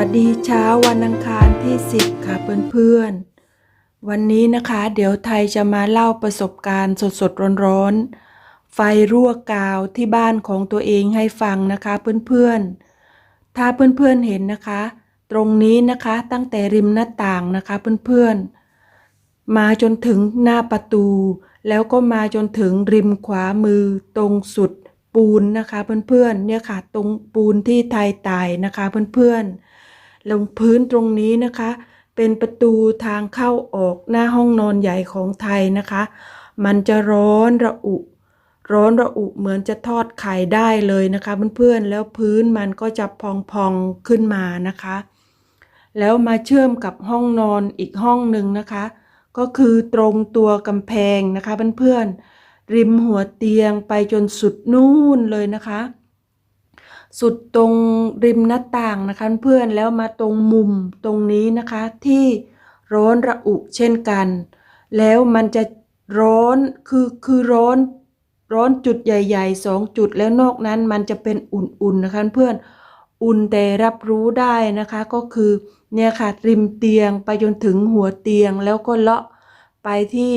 วัสดีเช้าวันอังคารที่ 10 ค่ะเพื่อนๆ วันนี้นะคะเดี๋ยวไทยจะมาเล่าประสบการณ์สดๆ ร้อนๆ ไฟรั่วกาวที่บ้านของตัวเองให้ฟังนะคะเพื่อนๆ ถ้าเพื่อนๆเห็นนะคะ ตรงนี้นะคะตั้งแต่ริมหน้าต่างนะคะเพื่อนๆ มาจนถึงหน้าประตู แล้วก็มาจนถึงริมขวามือตรงสุดปูนนะคะเพื่อนๆเนี่ยค่ะตรงปูนที่ไทยตายนะคะเพื่อนๆ ลงพื้นตรงนี้นะคะ เป็นประตูทางเข้าออกหน้าห้องนอนใหญ่ของไทยนะคะ มันจะร้อนระอุ ร้อนระอุเหมือนจะทอดไข่ได้เลยนะคะ เพื่อนๆแล้วพื้นมันก็จะพองๆขึ้นมานะคะ แล้วมาเชื่อมกับห้องนอนอีกห้องหนึ่งนะคะ ก็คือตรงตัวกำแพงนะคะเพื่อนๆริมหัวเตียงไปจนสุดนู่นเลยนะคะ สุดตรงริมหน้าต่างนะคะเพื่อนแล้วมาตรงมุมตรงนี้นะคะที่ร้อนระอุเช่นกัน แล้วมันจะร้อนคือคือร้อนร้อนจุดใหญ่ๆสองจุดแล้วนอกนั้นมันจะเป็นอุ่นๆนะคะเพื่อนอุ่นแต่รับรู้ได้นะคะก็คือเนี่ยค่ะริมเตียงไปจนถึงหัวเตียงแล้วก็เลาะไปที่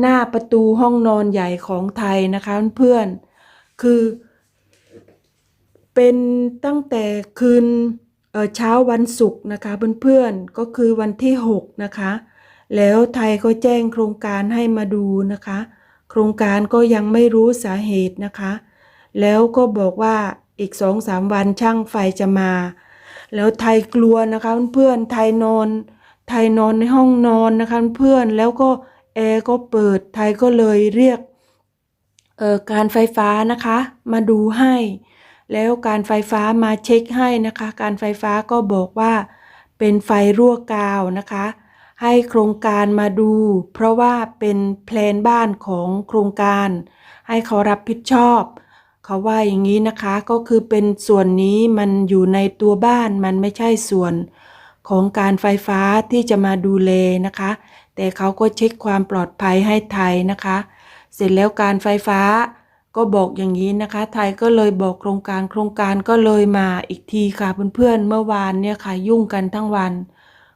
หน้าประตูห้องนอนใหญ่ของไทยนะคะเพื่อนคือ เป็นตั้งแต่คืนเช้าวันศุกร์นะคะเพื่อนๆก็คือวันที่ 6 นะคะ แล้วไทยก็แจ้งโครงการให้มาดูนะคะ โครงการก็ยังไม่รู้สาเหตุนะคะ แล้วก็บอกว่าอีกสองสามวันช่างไฟจะมา แล้วไทยกลัวนะคะเพื่อนๆไทยนอน ไทยนอนในห้องนอนนะคะเพื่อนแล้วก็แอร์ก็เปิดไทยก็เลยเรียกการไฟฟ้านะคะ มาดูให้ แล้วการไฟฟ้ามาเช็คให้นะคะ การไฟฟ้าก็บอกว่า เป็นไฟรั่วกาวนะคะ ให้โครงการมาดู เพราะว่าเป็นแพลนบ้านของโครงการ ให้เขารับผิดชอบ เขาว่าอย่างนี้นะคะก็คือเป็นส่วนนี้มันอยู่ในตัวบ้านมันไม่ใช่ส่วนของการไฟฟ้าที่จะมาดูแลนะคะ แต่เขาก็เช็คความปลอดภัยให้ไทยนะคะ เสร็จแล้วการไฟฟ้า ก็บอกอย่างนี้นะคะ ไทยก็เลยบอกโครงการโครงการก็เลยมาอีกทีค่ะเพื่อนๆเมื่อวานเนี่ยค่ะยุ่งกันทั้งวัน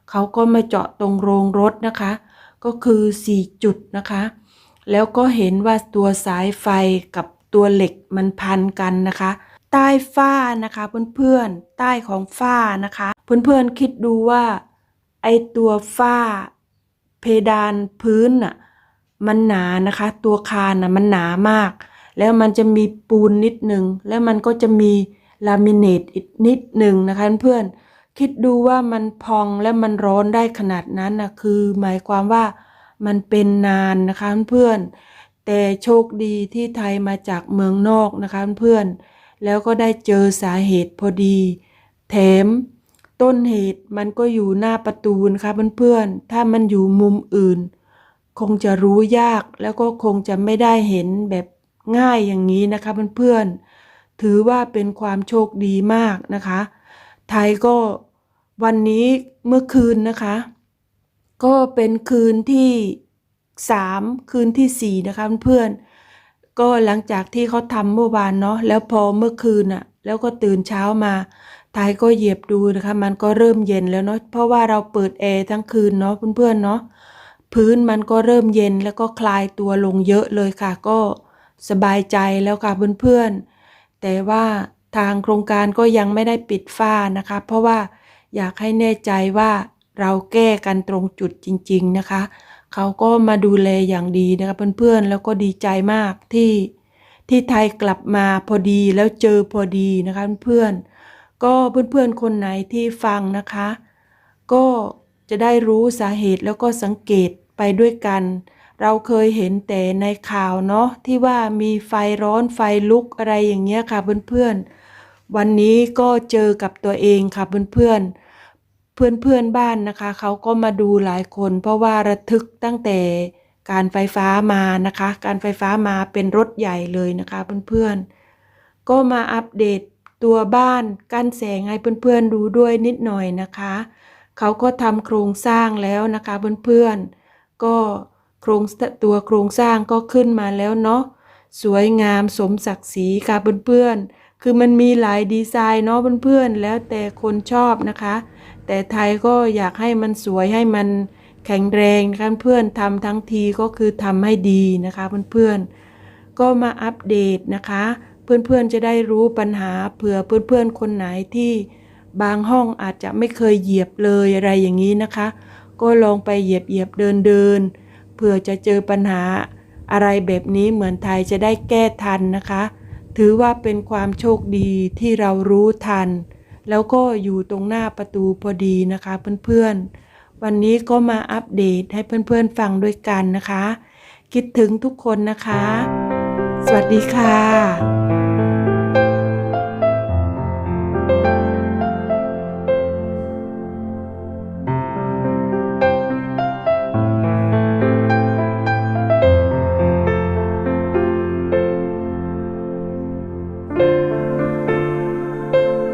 เขาก็มาเจาะตรงโรงรถนะคะ ก็คือ 4 จุดนะคะ แล้วก็เห็นว่าตัวสายไฟกับตัวเหล็กมันพันกันนะคะ ใต้ฝ้านะคะเพื่อนๆใต้ของฝ้านะคะ เพื่อนๆคิดดูว่าไอตัวฝ้า เพดานพื้นน่ะมันหนานะคะ ตัวคานน่ะมันหนามาก แล้วมันจะมีปูนนิดหนึ่งแล้วมันก็จะมีลามิเนตอีกนิดหนึ่งนะคะเพื่อนคิดดูว่ามันพองและมันร้อนได้ขนาดนั้นนะคือ หมายความว่ามันเป็นนานนะคะเพื่อนแต่โชคดีที่ไทยมาจากเมืองนอกนะคะเพื่อนแล้วก็ได้เจอสาเหตุพอดี แถมต้นเหตุมันก็อยู่หน้าประตูนะคะเพื่อนๆ ถ้ามันอยู่มุมอื่น คงจะรู้ยากแล้วก็คงจะไม่ได้เห็นแบบ ง่ายอย่างนี้นะคะเพื่อนๆ ถือว่าเป็นความโชคดีมากนะคะ ไทยก็วันนี้เมื่อคืนนะคะ ก็เป็นคืนที่สามคืนที่สี่นะคะเพื่อนๆ ก็หลังจากที่เขาทำเมื่อวานเนาะแล้วพอเมื่อคืนอะแล้วก็ตื่นเช้ามาไทยก็เหยียบดูนะคะ มันก็เริ่มเย็นแล้วเนาะเพราะว่าเราเปิดแอร์ทั้งคืนเนาะเพื่อนๆเนาะพื้นมันก็เริ่มเย็นแล้วก็คลายตัวลงเยอะเลยค่ะ ก็ สบายใจแล้วค่ะเพื่อนๆ แต่ว่าทางโครงการก็ยังไม่ได้ปิดฝ้านะคะ เพราะว่าอยากให้แน่ใจว่าเราแก้กันตรงจุดจริง ๆนะคะ เขาก็มาดูแลอย่างดีนะคะเพื่อนๆ แล้วก็ดีใจมากที่ที่ไทยกลับมาพอดีแล้วเจอพอดีนะคะเพื่อนๆ ก็เพื่อนๆ คนไหนที่ฟังนะคะ ก็จะได้รู้สาเหตุแล้วก็สังเกตไปด้วยกัน เราเคยเห็นแต่ในข่าวเนาะที่ว่ามีไฟร้อนไฟลุกอะไรอย่างเงี้ยค่ะเพื่อนๆ วันนี้ก็เจอกับตัวเองค่ะเพื่อนๆ เพื่อนๆบ้านนะคะเขาก็มาดูหลายคน เพราะว่าระทึกตั้งแต่การไฟฟ้ามานะคะ การไฟฟ้ามาเป็นรถใหญ่เลยนะคะเพื่อนๆ ก็มาอัปเดตตัวบ้านกั้นแสงให้เพื่อนๆดูด้วยนิดหน่อยนะคะ เขาก็ทำโครงสร้างแล้วนะคะเพื่อนๆ ก็ โครงตัวโครงสร้างก็ขึ้นมาแล้วเนาะสวยงามสมศักดิ์ศรีค่ะเพื่อนๆ คือมันมีหลายดีไซน์เนาะเพื่อนๆ แล้วแต่คนชอบนะคะ แต่ไทยก็อยากให้มันสวยให้มันแข็งแรงนะคะเพื่อนทำทั้งทีก็คือทำให้ดีนะคะเพื่อนๆ ก็มาอัปเดตนะคะ เพื่อนๆจะได้รู้ปัญหาเผื่อเพื่อนๆ คนไหนที่บางห้องอาจจะไม่เคยเหยียบเลยอะไรอย่างนี้นะคะ ก็ลองไปเหยียบเหยียบเดินเดิน ผื่อจะเจอปัญหา อะไรแบบนี้เหมือนไทยจะได้แก้ทันนะคะ ถือว่าเป็นความโชคดีที่เรารู้ทัน แล้วก็อยู่ตรงหน้าประตูพอดีนะคะเพื่อนๆ วันนี้ก็มาอัปเดตให้เพื่อนๆฟังด้วยกันนะคะ คิดถึงทุกคนนะคะ สวัสดีค่ะ